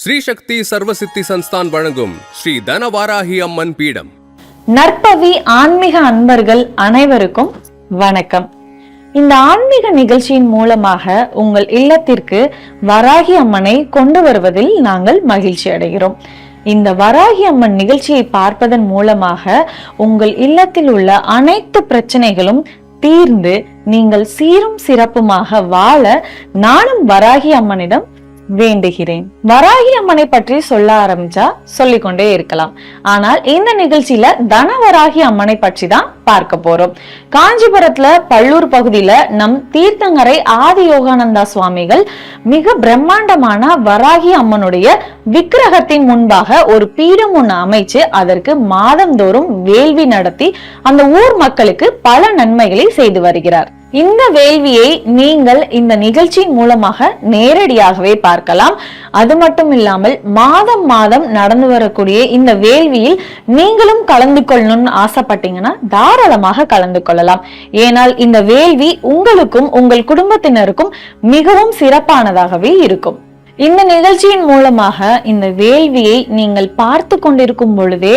ஸ்ரீ சக்தி சர்வசித்தி சன்ஸ்தான் வழங்கும் ஸ்ரீ தனவாராகி அம்மன் பீடம். நற்பவி ஆன்மீக அன்பர்கள் அனைவருக்கும் வணக்கம். இந்த ஆன்மீக நிகழ்ச்சியின் மூலமாக உங்கள் இல்லத்திற்கு வராகி அம்மனை கொண்டு வருவதில் நாங்கள் மகிழ்ச்சி அடைகிறோம். இந்த வராகி அம்மன் நிகழ்ச்சியை பார்ப்பதன் மூலமாக உங்கள் இல்லத்தில் உள்ள அனைத்து பிரச்சனைகளும் தீர்ந்து நீங்கள் சீரும் சிறப்புமாக வாழ நானும் வராகி அம்மனிடம் வேண்டுகிறேன். வராகி அம்மனை பற்றி சொல்ல ஆரம்பிச்சா சொல்லிக்கொண்டே இருக்கலாம். ஆனால் இந்த நிகழ்ச்சியில தனவராகி அம்மனை பற்றி தான் பார்க்க போறோம். காஞ்சிபுரத்துல பள்ளூர் பகுதியில நம் தீர்த்தங்கரை ஆதி யோகானந்தா சுவாமிகள் மிக பிரம்மாண்டமான வராகி அம்மனுடைய விக்கிரகத்தின் முன்பாக ஒரு பீடம் ஒண்ணு அமைச்சு அதற்கு மாதந்தோறும் வேள்வி நடத்தி அந்த ஊர் மக்களுக்கு பல நன்மைகளை செய்து வருகிறார். இந்த வேள்வியை நீங்கள் இந்த நிகழ்ச்சியின் மூலமாக நேரடியாகவே பார்க்கலாம். அது மட்டும் இல்லாமல் மாதம் மாதம் நடந்து வரக்கூடிய இந்த வேள்வியில் நீங்களும் கலந்து கொள்ளணும்னு ஆசைப்பட்டீங்கன்னா தாராளமாக கலந்து கொள்ளலாம். ஏனால் இந்த வேள்வி உங்களுக்கும் உங்கள் குடும்பத்தினருக்கும் மிகவும் சிறப்பானதாகவே இருக்கும். இந்த நிகழ்ச்சியின் மூலமாக இந்த வேள்வியை நீங்கள் பார்த்து கொண்டிருக்கும் பொழுதே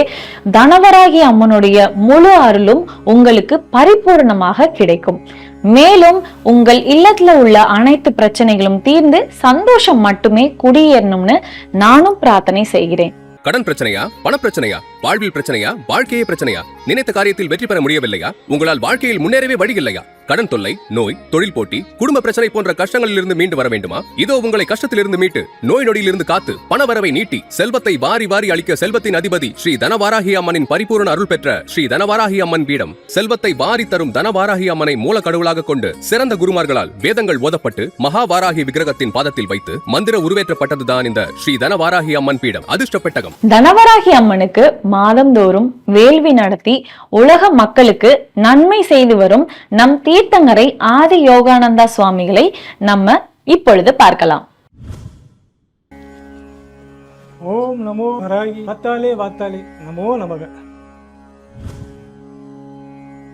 தனவராகி அம்மனுடைய முழு அருளும் உங்களுக்கு பரிபூர்ணமாக கிடைக்கும். மேலும் உங்கள் இல்லத்துல உள்ள அனைத்து பிரச்சனைகளும் தீர்ந்து சந்தோஷம் மட்டுமே குடியேறணும்னு நானும் பிரார்த்தனை செய்கிறேன். கடன் பிரச்சனையா? பண பிரச்சனையா? வாழ்வில் பிரச்சனையா? வாழ்க்கையே பிரச்சனையா? நினைத்த காரியத்தில் வெற்றி பெற முடியவில்லையா? உங்களால் வாழ்க்கையில் முன்னேறவே வழி இல்லையா கடன் தொல்லை நோய் தொழில் போட்டி குடும்ப பிரச்சனை போன்ற கஷ்டங்களிலிருந்து மீண்டு வர வேண்டுமா? இதோ உங்களை கஷ்டத்திலிருந்து மீட்டு நோய் நொடியிலிருந்து காத்து பண வரவை நீட்டி செல்வத்தை வாரி வாரி அளிக்க செல்வத்தின் அதிபதி ஸ்ரீ தனவாராகி அம்மனின் பரிபூரண அருள் பெற்ற ஸ்ரீ தனவாராகி அம்மன் பீடம். செல்வத்தை வாரி தரும் தனவாராகி அம்மனை மூல கடவுளாக கொண்டு சிறந்த குருமார்களால் வேதங்கள் ஓதப்பட்டு மகாவாராகி விக்கிரகத்தின் பாதத்தில் வைத்து மந்திர உருவேற்றப்பட்டதுதான் இந்த ஸ்ரீ தனவாராகி அம்மன் பீடம். அதிர்ஷ்ட பெட்டகம். தனவராகி அம்மனுக்கு மாதந்தோறும் வேள்வி நடத்தி உலக மக்களுக்கு நன்மை செய்து வரும் நம் தீர்த்தங்கரை ஆதி யோகானந்தா சுவாமிகளை நம்ம இப்பொழுது பார்க்கலாம். ஓம் நமோ வாத்தாலே வாத்தாலே. நமோ நமக.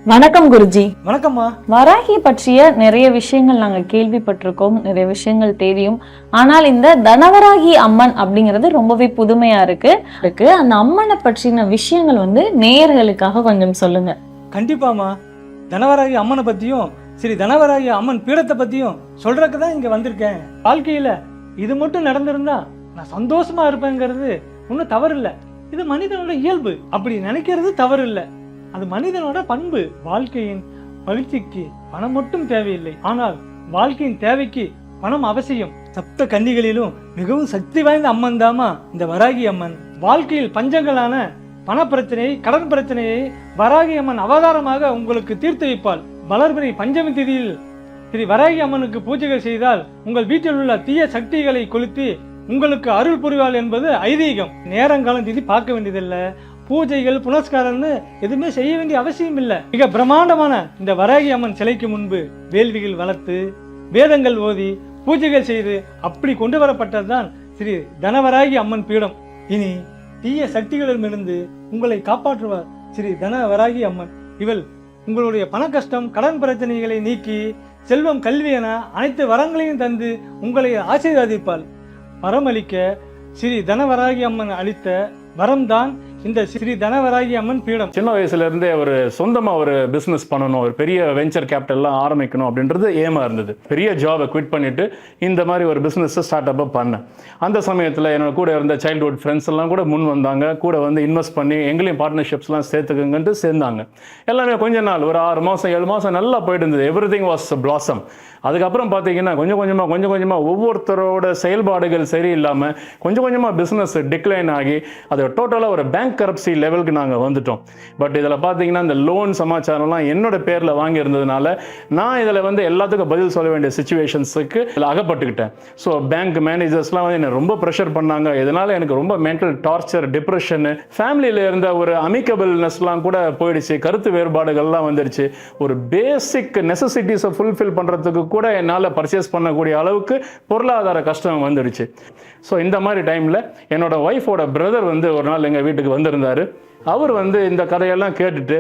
வணக்கம் குருஜி. வணக்கம்மா. வராகி பற்றிய நிறைய விஷயங்கள் நாங்க கேள்விப்பட்டிருக்கோம் நிறைய விஷயங்கள் தெரியும். ஆனால் இந்த தனவராகி அம்மன் அப்படிங்கிறது ரொம்பவே புதுமையா இருக்கு. இருக்கு. அந்த அம்மனை பற்றின விஷயங்கள் வந்து நேயர்களுக்காக கொஞ்சம் சொல்லுங்க. கண்டிப்பாம்மா. தனவராகி அம்மனை பத்தியும் ஸ்ரீ தனவராகி அம்மன் பீடத்தை பத்தியும் சொல்றதுக்கு தான் இங்க வந்திருக்கேன். வாழ்க்கையில இது மட்டும் நடந்திருந்தா நான் சந்தோஷமா இருப்பேங்கிறது ஒன்றும் தவறு இல்ல இது மனிதனோட இயல்பு. அப்படி நினைக்கிறது தவறு இல்ல அது மனிதனோட பண்பு வாழ்க்கையின் மகிழ்ச்சிக்கு பணம் மட்டும் தேவையில்லை. ஆனால் வாழ்க்கையின் தேவைக்கு பணம் அவசியம். சப்த கன்னிகளிலும் மிகவும் சக்தி வாய்ந்த அம்மன் தாமா இந்த வராகி அம்மன். வாழ்க்கையில் பஞ்சங்களான பண பிரச்சனையை கடன் பிரச்சனையை வராகி அம்மன் அவதாரமாக உங்களுக்கு தீர்த்து வைப்பாள். வளர்பிறை பஞ்சமி திதியில் ஸ்ரீ வராகி அம்மனுக்கு பூஜைகள் செய்தால் உங்கள் வீட்டில் உள்ள தீய சக்திகளை கொளுத்தி உங்களுக்கு அருள் புரிவாள் என்பது ஐதீகம். நேரங்காலம் திதி பார்க்க வேண்டியதில்லை. பூஜைகள் புனஸ்காரம்னு எதுவுமே செய்ய வேண்டிய அவசியம் இல்லை. மிக பிரம்மாண்டமான இந்த வராகி அம்மன் சிலைக்கு முன்பு வேள்விகள் வளர்த்து வேதங்கள் ஓதி பூஜைகள் செய்து அப்படி கொண்டு வரப்பட்டதுதான் ஸ்ரீ தனவராகி அம்மன் பீடம். இனி தீய சக்திகளிடமிருந்து உங்களை காப்பாற்றுவார் ஸ்ரீ தனவராகி அம்மன். இவள் உங்களுடைய பண கஷ்டம் கடன் பிரச்சனைகளை நீக்கி செல்வம் கல்வி என அனைத்து வரங்களையும் தந்து உங்களை ஆசீர்வதிப்பாள். வரமளிக்க ஸ்ரீ தனவராகி அம்மன் அளித்த வரம்தான் இந்த ஸ்ரீ தனவராகி அம்மன் பீடம். சின்ன வயசுல இருந்தே ஒரு சொந்தமா ஒரு பிசினஸ் பண்ணணும் ஒரு பெரிய வெஞ்சர் கேபிட்டல்லாம் ஆரம்பிக்கணும் அப்படின்றது ஏமா இருந்தது. பெரிய ஜாபை குவிட் பண்ணிட்டு இந்த மாதிரி ஒரு பிசினஸ் ஸ்டார்ட் அப்பை பண்ணேன். அந்த சமயத்தில் என்னோட கூட இருந்த சைல்ட்ஹுட் ஃப்ரெண்ட்ஸ் எல்லாம் கூட முன் வந்தாங்க. கூட வந்து இன்வெஸ்ட் பண்ணி எங்களையும் பார்ட்னர்ஷிப்ஸ்லாம் சேர்த்துக்குங்கன்ட்டு சேர்ந்தாங்க. எல்லாமே கொஞ்ச நாள் ஒரு ஆறு மாதம் ஏழு மாதம் நல்லா போயிட்டு இருந்தது. எவ்ரி திங் வாஸ் பிளாசம் அதுக்கப்புறம் பார்த்தீங்கன்னா கொஞ்சம் கொஞ்சமாக கொஞ்சம் கொஞ்சமாக ஒவ்வொருத்தரோட செயல்பாடுகள் சரியில்லாமல் கொஞ்சம் கொஞ்சமாக பிஸ்னஸ் டிக்ளைன் ஆகி அது டோட்டலாக ஒரு பேங்க் பேங்க் கரப்சி லெவலுக்கு நாங்கள் வந்துட்டோம். பட் இதில் பார்த்தீங்கன்னா இந்த லோன் சமாச்சாரம்லாம் என்னோட பேரில் வாங்கியிருந்ததுனால நான் இதில் வந்து எல்லாத்துக்கும் பதில் சொல்ல வேண்டிய சுச்சுவேஷன்ஸுக்கு இதில் அகப்பட்டுக்கிட்டேன். ஸோ பேங்க் மேனேஜர்ஸ்லாம் வந்து என்னை ரொம்ப ப்ரெஷர் பண்ணாங்க. இதனால் எனக்கு ரொம்ப மென்டல் டார்ச்சர் டிப்ரெஷனு ஃபேமிலியில் இருந்த ஒரு அமிக்கபிள்னஸ்லாம் கூட போயிடுச்சு. கருத்து வேறுபாடுகள்லாம் வந்துடுச்சு ஒரு பேசிக் நெசசிட்டிஸை ஃபுல்ஃபில் பண்ணுறதுக்கு கூட என்னால் பர்ச்சேஸ் பண்ணக்கூடிய அளவுக்கு பொருளாதார கஷ்டம் வந்துடுச்சு ஸோ இந்த மாதிரி டைமில் என்னோட ஒய்ஃபோட பிரதர் வந்து ஒரு நாள் எங்கள் வீட்டுக்கு வந்திருந்தார். அவர் வந்து இந்த கதையெல்லாம் கேட்டுட்டு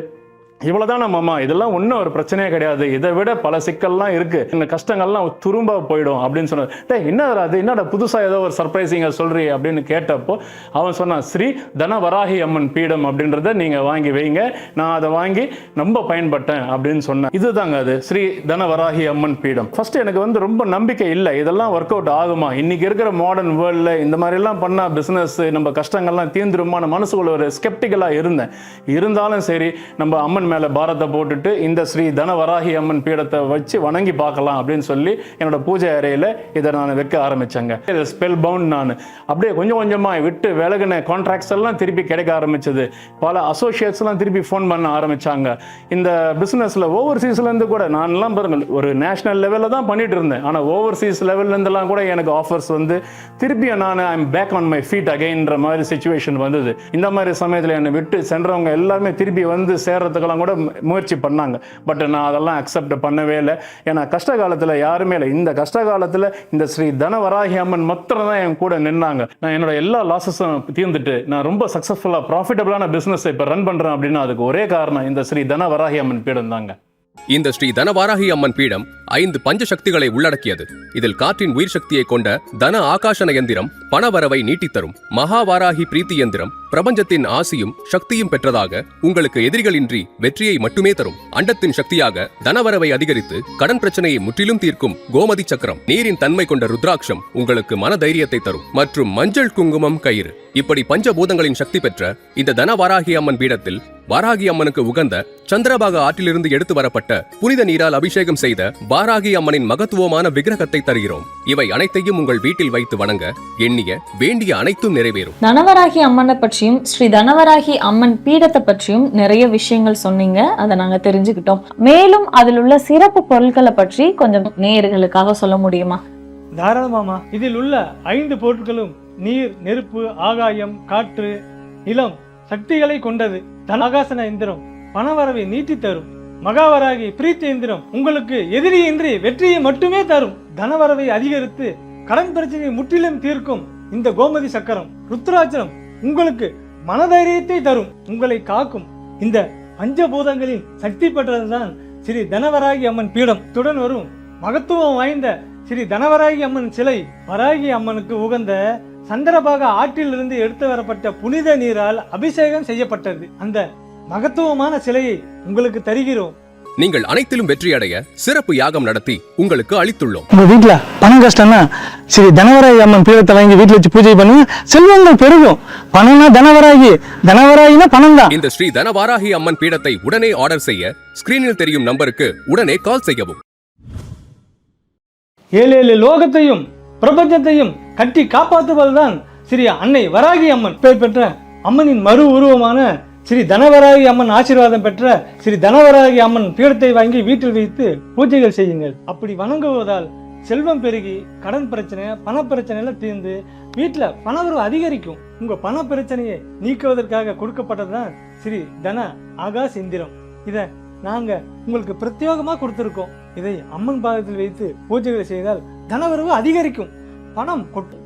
இவ்வளவுதான் மாமா இதெல்லாம் ஒன்றும் ஒரு பிரச்சனையே கிடையாது. இதை விட பல சிக்கல்லாம் இருக்கு. இந்த கஷ்டங்கள்லாம் துரும்ப போயிடும் அப்படின்னு சொன்னார். டே என்ன அது என்னடா புதுசா ஏதோ ஒரு சர்ப்ரைசிங்க சொல்றீ அப்படின்னு கேட்டப்போ அவன் சொன்னான் ஸ்ரீ தன வராகி அம்மன் பீடம் அப்படின்றத நீங்க வாங்கி வைங்க. நான் அதை வாங்கி ரொம்ப பயன்பட்டேன் அப்படின்னு சொன்னேன். இதுதாங்க அது. ஸ்ரீ தன வராகி அம்மன் பீடம். ஃபர்ஸ்ட் எனக்கு வந்து ரொம்ப நம்பிக்கை இல்லை. இதெல்லாம் ஒர்க் அவுட் ஆகுமா? இன்னைக்கு இருக்கிற மாடர்ன் வேர்ல்டில் இந்த மாதிரிலாம் பண்ணால் பிஸ்னஸ் நம்ம கஷ்டங்கள்லாம் தீர்ந்துருமான மனசுக்குள்ள ஒரு ஸ்கெப்டிக்கலாக இருந்தேன். இருந்தாலும் சரி நம்ம அம்மன் மேலே பாரத்தை போட்டுட்டு இந்த ஸ்ரீ தனவராகி அம்மன் பீடத்தை வச்சு வணங்கி பார்க்கலாம் அப்படின்னு சொல்லி என்னோட பூஜை அறையில் இதை நான் வைக்க ஆரம்பித்தேங்க இது ஸ்பெல் பவுண்ட் நான். அப்படியே கொஞ்சம் கொஞ்சமாக விட்டு விலகின கான்ட்ராக்ட்ஸ் எல்லாம் திருப்பி கிடைக்க ஆரம்பிச்சது. பல அசோசியேட்ஸ்லாம் திருப்பி ஃபோன் பண்ண ஆரம்பிச்சாங்க. இந்த பிஸ்னஸில் ஓவர்சீஸ்லேருந்து கூட நான்லாம் பாருங்கள் ஒரு நேஷனல் லெவலில் தான் பண்ணிட்டு இருந்தேன். ஆனால் ஓவர்சீஸ் லெவல்லேருந்துலாம் கூட எனக்கு ஆஃபர்ஸ் வந்து திருப்பி நான் I'm back on my feet அகைன்ற மாதிரி சுச்சுவேஷன் வந்தது. இந்த மாதிரி சமயத்தில் என்னை விட்டு சென்றவங்க எல்லாருமே திருப்பி வந்து சேர்றதுக்கெல்லாம் கூட முயற்சி பண்ணாங்க. பட் நான் அதெல்லாம் அக்செப்ட் பண்ணவே இல்லை. ஏன்னா கஷ்ட காலத்தில் யாருமே இல்லை. இந்த கஷ்ட காலத்தில் இந்த ஸ்ரீ தனவராகி அம்மன் மாத்திரம் தான் என் கூட நின்னாங்க. நான் என்னோட எல்லா லாசஸும் தீர்ந்துட்டு நான் ரொம்ப சக்ஸஸ்ஃபுல்லாக ப்ராஃபிட்டபிளான பிஸ்னஸ் இப்போ ரன் பண்ணுறேன் அப்படின்னா அதுக்கு ஒரே காரணம் இந்த ஸ்ரீ தனவராகி அம்மன் பீடம் தாங்க இந்த ஸ்ரீ தனவாராகி அம்மன் பீடம் ஐந்து பஞ்ச சக்திகளை உள்ளடக்கியது. இதில் காற்றின் உயிர் சக்தியை கொண்ட தன ஆகாஷன எந்திரம் பணவரவை நீட்டித்தரும் மகாவாராகி பிரீத்தி எந்திரம் பிரபஞ்சத்தின் ஆசியும் சக்தியும் பெற்றதாக உங்களுக்கு எதிரிகளின்றி வெற்றியை மட்டுமே தரும். அண்டத்தின் சக்தியாக தனவரவை அதிகரித்து கடன் பிரச்சனையை முற்றிலும் தீர்க்கும் கோமதி சக்கரம் நீரின் தன்மை கொண்ட ருத்ராட்சம் உங்களுக்கு மன தைரியத்தை தரும். மற்றும் மஞ்சள் குங்குமம் கயிறு. இப்படி பஞ்சபூதங்களின் சக்தி பெற்ற இந்த தன தனவாராகி அம்மன் பீடத்தில் வாராகி அம்மனுக்கு உகந்த சந்திரபாக ஆற்றிலிருந்து எடுத்து வரப்பட்ட புனித நீரால் அபிஷேகம் செய்த வாராகி அம்மனின் மகத்துவமான விக்கிரகத்தை தருகிறோம். இவை அனைத்தையும் உங்கள் வீட்டில் வைத்து வணங்க எண்ணிய வேண்டிய அனைத்தும் நிறைவேறும். தனவராகி அம்மனை பற்றியும் ஸ்ரீ தனவராகி அம்மன் பீடத்தை பற்றியும் நிறைய விஷயங்கள் சொன்னீங்க. அதை நாங்க தெரிஞ்சுக்கிட்டோம். மேலும் அதில் உள்ள சிறப்பு பொருட்களை பற்றி கொஞ்சம் நேயர்களுக்காக சொல்ல முடியுமா? தாராளமாமா இதில் உள்ள ஐந்து பொருட்களும் நீர் நெருப்பு ஆகாயம் காற்று நிலம் சக்திகளை கொண்டது. தனகாசன எந்திரம் பணவரவை நீட்டி தரும் மகாவராகி பிரீத்தேந்திரம் உங்களுக்கு எதிரியின்றி வெற்றியை மட்டுமே தரும். தனவரவை அதிகரித்து கடன் பிரச்சனையை முற்றிலும் தீர்க்கும் இந்த கோமதி சக்கரம் ருத்ராட்சரம் உங்களுக்கு மனதைரியத்தை தரும். உங்களை காக்கும் இந்த பஞ்சபூதங்களின் சக்தி பெற்றதுதான் ஸ்ரீ தனவராகி அம்மன் பீடம். துடன் வரும் மகத்துவம் வாய்ந்த ஸ்ரீ தனவராகி அம்மன் சிலை வராகி அம்மனுக்கு உகந்த சந்திரபாக ஆற்றிலிருந்து எடுத்து வரப்பட்ட புனித நீரால் அபிஷேகம் செய்யப்பட்டது. அந்த மகத்துவமான சிலையை உங்களுக்கு தருகிறோம். நீங்கள் அனைத்திலும் வெற்றியடைய சிறப்பு யாகம் நடத்தி உங்களுக்கு அளித்துள்ளோம். உங்க வீட்டுல பணம் கஷ்டம்னா சரி தனவராகி அம்மன் பீடத்தை வாங்கி வீட்டுல வச்சு பூஜை பண்ணுங்க செல்வங்கள் பெருகும். பணம்னா தனவராகி தனவராகினா பணம் தான் இந்த ஸ்ரீ தனவாராகி அம்மன் பீடத்தை உடனே ஆர்டர் செய்ய ஸ்கிரீனில் தெரியும் நம்பருக்கு உடனே கால் செய்யவும். ஏழு ஏழு லோகத்தையும் பிரபஞ்சத்தையும் கட்டி காப்பாற்றுவதுதான் ஸ்ரீ அன்னை வராகி அம்மன். பேர் பெற்ற அம்மனின் மறு உருவமான ஸ்ரீ தனவராகி அம்மன் ஆசீர்வாதம் பெற்ற ஸ்ரீ தனவராகி அம்மன் பீடத்தை வாங்கி வீட்டில் வைத்து பூஜைகள் செய்யுங்கள். அப்படி வணங்குவதால் செல்வம் பெருகி கடன் பிரச்சனை பண பிரச்சனையெல்லாம் தீர்ந்து வீட்டில் பணவரவு அதிகரிக்கும். உங்கள் பண பிரச்சனையை நீக்குவதற்காக கொடுக்கப்பட்டதுதான் ஸ்ரீ தன ஆகாஷ் இந்திரம். இதை நாங்கள் உங்களுக்கு பிரத்யேகமாக கொடுத்துருக்கோம். இதை அம்மன் பாதத்தில் வைத்து பூஜைகளை செய்தால் தனவரவு அதிகரிக்கும். பணம் கொட்டும்.